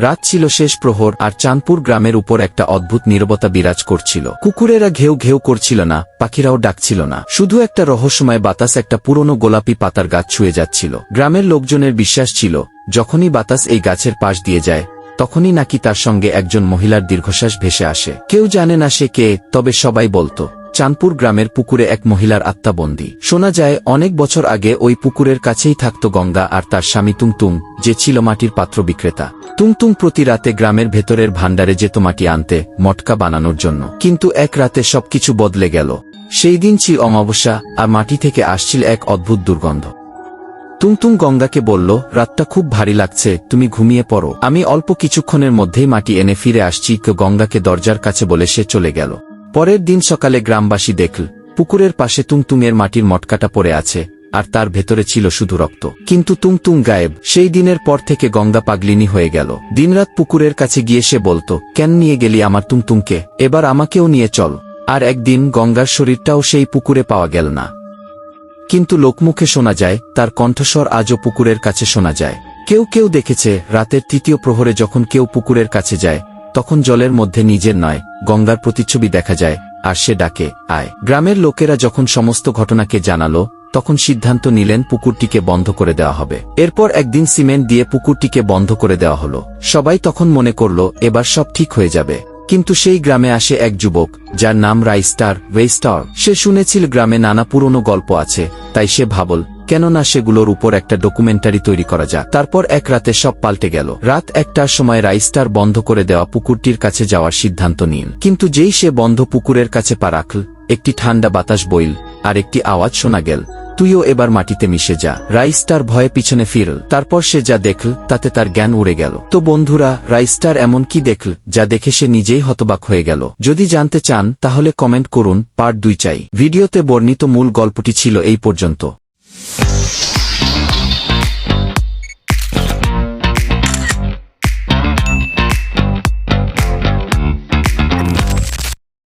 রাত ছিল শেষ প্রহর আর চাঁদপুর গ্রামের উপর একটা অদ্ভুত নীরবতা বিরাজ করছিল। কুকুরেরা ঘেউ ঘেউ করছিল না, পাখিরাও ডাকছিল না। শুধু একটা রহস্যময় বাতাস একটা পুরনো গোলাপি পাতার গাছ ছুঁয়ে যাচ্ছিল। গ্রামের লোকজনের বিশ্বাস ছিল, যখনই বাতাস এই গাছের পাশ দিয়ে যায়, তখনই নাকি তার সঙ্গে একজন মহিলার দীর্ঘশ্বাস ভেসে আসে। কেউ জানে না সে কে, তবে সবাই বলতো চাঁদপুর গ্রামের পুকুরে এক মহিলার আত্মাবন্দী শোনা যায়, অনেক বছর আগে ওই পুকুরের কাছেই থাকত গঙ্গা আর তার স্বামী তুংতুং, যে ছিল মাটির পাত্র বিক্রেতা। তুংতুং প্রতি রাতে গ্রামের ভেতরের ভাণ্ডারে যেত মাটি আনতে, মটকা বানানোর জন্য। কিন্তু এক রাতে সবকিছু বদলে গেল। সেই দিন ছিল অমাবস্যা, আর মাটি থেকে আসছিল এক অদ্ভুত দুর্গন্ধ। তুংতুং গঙ্গাকে বলল, রাতটা খুব ভারী লাগছে, তুমি ঘুমিয়ে পড়ো। আমি অল্প কিছুক্ষণের মধ্যেই মাটি এনে ফিরে আসছি গঙ্গাকে দরজার কাছে বলে সে চলে গেল। পরের দিন সকালে গ্রামবাসী দেখল, পুকুরের পাশে তুংতুংয়ের মাটির মটকাটা পড়ে আছে, আর তার ভেতরে ছিল শুধু রক্ত। কিন্তু তুংতুং গায়েব, সেই দিনের পর থেকে গঙ্গা পাগলিনী হয়ে গেল। দিনরাত পুকুরের কাছে গিয়ে সে বলতো, কেন নিয়ে গেলি আমার তুংতুংকে? এবার আমাকেও নিয়ে চল। আর একদিন গঙ্গার শরীরটাও সেই পুকুরে পাওয়া গেল না। কিন্তু লোকমুখে শোনা যায়, তার কণ্ঠস্বর আজও পুকুরের কাছে শোনা যায়। কেউ কেউ দেখেছে, রাতের তৃতীয় প্রহরে যখন কেউ পুকুরের কাছে যায় তখন জলের মধ্যে নিজের নয়, গঙ্গার প্রতিচ্ছবি দেখা যায়, আর সে ডাকে, আয়। গ্রামের লোকেরা যখন সমস্ত ঘটনাকে জানালো, তখন সিদ্ধান্ত নিলেন পুকুরটিকে বন্ধ করে দেওয়া হবে। এরপর একদিন সিমেন্ট দিয়ে পুকুরটিকে বন্ধ করে দেওয়া হলো। সবাই তখন মনে করল, এবার সব ঠিক হয়ে যাবে। কিন্তু সেই গ্রামে আসে এক যুবক, যার নাম রাইস্টার ওয়েস্টার সে শুনেছিল গ্রামে নানা পুরনো গল্প আছে, তাই সে ভাবল কেননা সেগুলোর উপর একটা ডকুমেন্টারি তৈরি করা যাক। তারপর এক রাতে সব পাল্টে গেল। রাত একটার সময় রাইস্টার বন্ধ করে দেওয়া পুকুরটির কাছে যাওয়ার সিদ্ধান্ত নিন। কিন্তু যেই সে বন্ধ পুকুরের কাছে পা রাখল, একটি ঠান্ডা বাতাস বইল, আর একটি আওয়াজ শোনা গেল, তুইও এবার মাটিতে মিশে যা। রাইস্টার ভয়ে পিছনে ফিরল। তারপর সে যা দেখল, তাতে তার জ্ঞান উড়ে গেল। তো বন্ধুরা, রাইস্টার এমন কি দেখল, যা দেখে সে নিজেই হতবাক হয়ে গেল? যদি জানতে চান, তাহলে কমেন্ট করুন, পার্ট দুই চাই। ভিডিওতে বর্ণিত মূল গল্পটি ছিল এই পর্যন্ত।